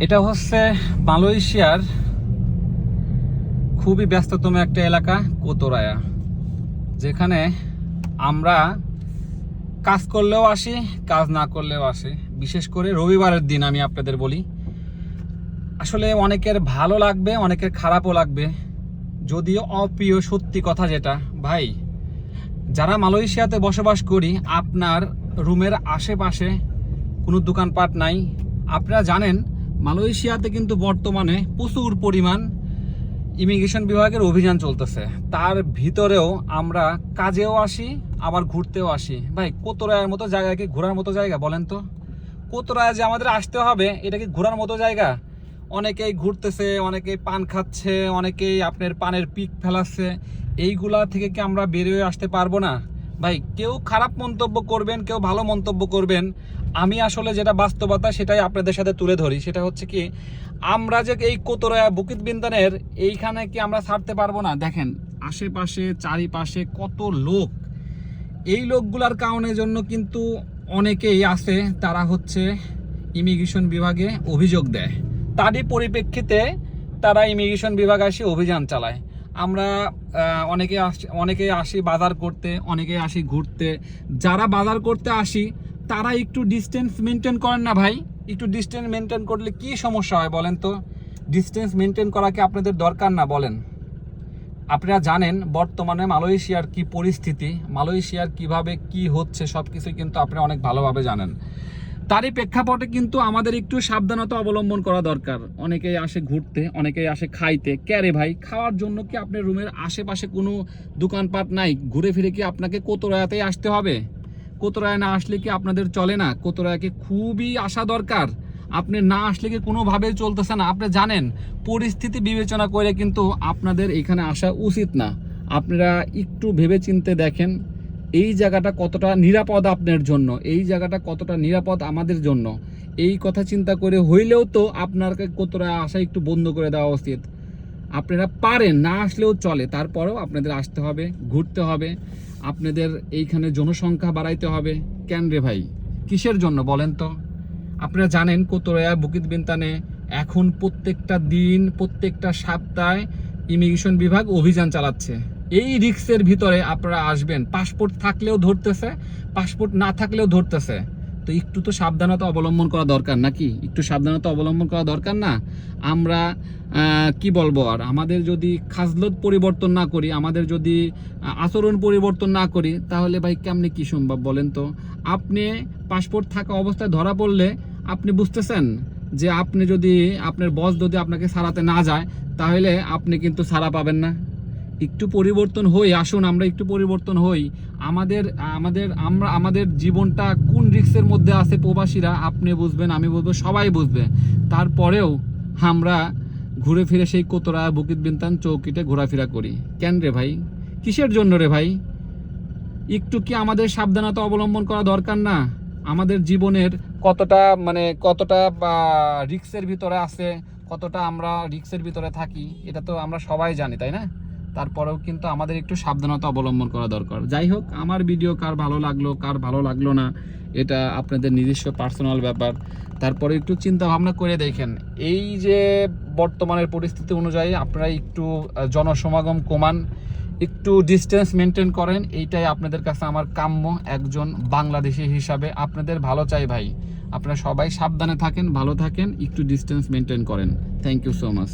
এটা হচ্ছে মালয়েশিয়ার খুবই ব্যস্ততম একটা এলাকা, কোতরায়া, যেখানে আমরা কাজ করলেও আসি, কাজ না করলেও আসি। বিশেষ করে রবিবারের দিন আমি আপনাদের বলি। আসলে অনেকের ভালো লাগবে, অনেকের খারাপও লাগবে। যদিও অপ্রিয় সত্যি কথা যেটা, ভাই, যারা মালয়েশিয়াতে বসবাস করি, আপনার রুমের আশেপাশে কোনো দোকানপাট নাই। আপনারা জানেন মালয়েশিয়াতে কিন্তু বর্তমানে প্রচুর পরিমাণ ইমিগ্রেশন বিভাগের অভিযান চলতেছে। তার ভিতরেও আমরা কাজেও আসি, আবার ঘুরতেও আসি। ভাই, কোতরায়ের মতো জায়গায় কি ঘোরার মতো জায়গা বলেন তো? কোতরায় যে আমাদের আসতে হবে, এটা কি ঘোরার মতো জায়গা? অনেকেই ঘুরতেছে, অনেকেই পান খাচ্ছে, অনেকেই আপনার পানের পিক ফেলাচ্ছে। এইগুলা থেকে কি আমরা বেরিয়ে আসতে পারব না? ভাই, কেউ খারাপ মন্তব্য করবেন, কেউ ভালো মন্তব্য করবেন আমি আসলে যেটা বাস্তবতা সেটাই আপনাদের সাথে তুলে ধরি, সেটা হচ্ছে কি, আমরা যে এই কোতরা বুকিত বিন্দানের এইখানে কি আমরা ছাড়তে পারব না? দেখেন, আশেপাশে, চারিপাশে কত লোক। এই লোকগুলার কারণের জন্য কিন্তু অনেকেই আছে, তারা হচ্ছে ইমিগ্রেশন বিভাগে অভিযোগ দেয়। তারই পরিপ্রেক্ষিতে তারা ইমিগ্রেশন বিভাগ আসে অভিযান চালায়। আমরা অনেকে আসি অনেকে আসি বাজার করতে, অনেকে আসি ঘুরতে। যারা বাজার করতে আসি তারা একটু ডিস্টেন্স মেনটেন করেন না ভাই। একটু ডিস্টেন্স মেনটেন করলে কি সমস্যা হয় বলেন তো? ডিস্টেন্স মেনটেন করা কি আপনাদের দরকার না বলেন? আপনারা জানেন বর্তমানে মালয়েশিয়ার কি পরিস্থিতি, মালয়েশিয়ার কীভাবে কি হচ্ছে সব কিছুই কিন্তু আপনারা অনেক ভালোভাবে জানেন। তারই প্রেক্ষাপটে কিন্তু আমাদের একটু সাবধানতা অবলম্বন করা দরকার। অনেকেই আসে ঘুরতে, অনেকেই আসে খাইতে। ক্যারে ভাই, খাওয়ার জন্য কি আপনার রুমের আশেপাশে কোনো দোকানপাট নাই? ঘুরে ফিরে কি আপনাকে কোতরায়াতেই আসতে হবে? কোতরায় না আসলে কি আপনাদের চলে না? কোতরায়াকে খুবই আসা দরকার। আপনি না আসলে কি কোনোভাবেই চলতেছে না। আপনি জানেন, পরিস্থিতি বিবেচনা করে কিন্তু আপনাদের এখানে আসা উচিত না। আপনারা একটু ভেবে চিনতে দেখেন, এই জায়গাটা কতটা নিরাপদ আপনার জন্য, এই জায়গাটা কতটা নিরাপদ আমাদের জন্য। এই কথা চিন্তা করে হইলেও তো আপনাকে কতটা আসা একটু বন্ধ করে দেওয়া উচিত। আপনারা পারেন, না আসলেও চলে। তারপরেও আপনাদের আসতে হবে, ঘুরতে হবে। আপনাদের এইখানে জনসংখ্যা বাড়াইতে হবে। কেন রে ভাই? কিসের জন্য বলেন তো? আপনারা জানেন কোতরয়া বুকিত বিন্তানে এখন প্রত্যেকটা দিন, প্রত্যেকটা সপ্তাহে ইমিগ্রেশন বিভাগ অভিযান চালাচ্ছে। এই রিক্সের ভিতরে আপনারা আসবেন। পাসপোর্ট থাকলেও ধরতেছে, পাসপোর্ট না থাকলেও ধরতেছে। তো একটু তো সাবধানতা অবলম্বন করা দরকার নাকি? একটু সাবধানতা অবলম্বন করা দরকার না? আমরা কি বলব আর? আমাদের যদি খাজলত পরিবর্তন না করি, আমাদের যদি আচরণ পরিবর্তন না করি, তাহলে ভাই কেমনি কি সম্ভব বলেন তো? আপনি পাসপোর্ট থাকা অবস্থায় ধরা পড়লে আপনি বুঝতেছেন যে আপনি যদি আপনার বস যদি আপনাকে সারাতে না যায়, তাহলে আপনি কিন্তু সারা পাবেন না। একটু পরিবর্তন হই, আসুন, আমরা একটু পরিবর্তন হই। আমাদের আমাদের, আমরা, আমাদের জীবনটা কোন রিক্সের মধ্যে আছে প্রবাসীরা, আপনি বুঝবেন, আমি বুঝব, সবাই বুঝবে। তারপরেও আমরা ঘুরে ফিরে সেই কোতরা বুকিত বিনতান চৌকিতে ঘোরাফেরা করি। কেন রে ভাই? কিসের জন্য রে ভাই? একটু কি আমাদের সাবধানতা অবলম্বন করা দরকার না? আমাদের জীবনের কতটা মানে কতটা রিক্সের ভিতরে আছে, কতটা আমরা রিক্সের ভিতরে থাকি, এটা তো আমরা সবাই জানি, তাই না? তারপরেও কিন্তু আমাদের একটু সাবধানতা অবলম্বন করা দরকার। যাই হোক, আমার ভিডিও কার ভালো লাগল, কার ভালো লাগল না, এটা আপনাদের নিজস্ব পার্সোনাল ব্যাপার। তারপরে একটু চিন্তা ভাবনা করে দেখেন, এই যে বর্তমানের পরিস্থিতি অনুযায়ী আপনারা একটু জনসমাগম কমান, একটু ডিস্টেন্স মেনটেন করেন, এইটাই আপনাদের কাছে আমার কাম্য একজন বাংলাদেশি হিসাবে। আপনাদের ভালো চাই ভাই। আপনারা সবাই সাবধানে থাকেন, ভালো থাকেন, একটু ডিস্টেন্স মেনটেন করেন। Thank you so much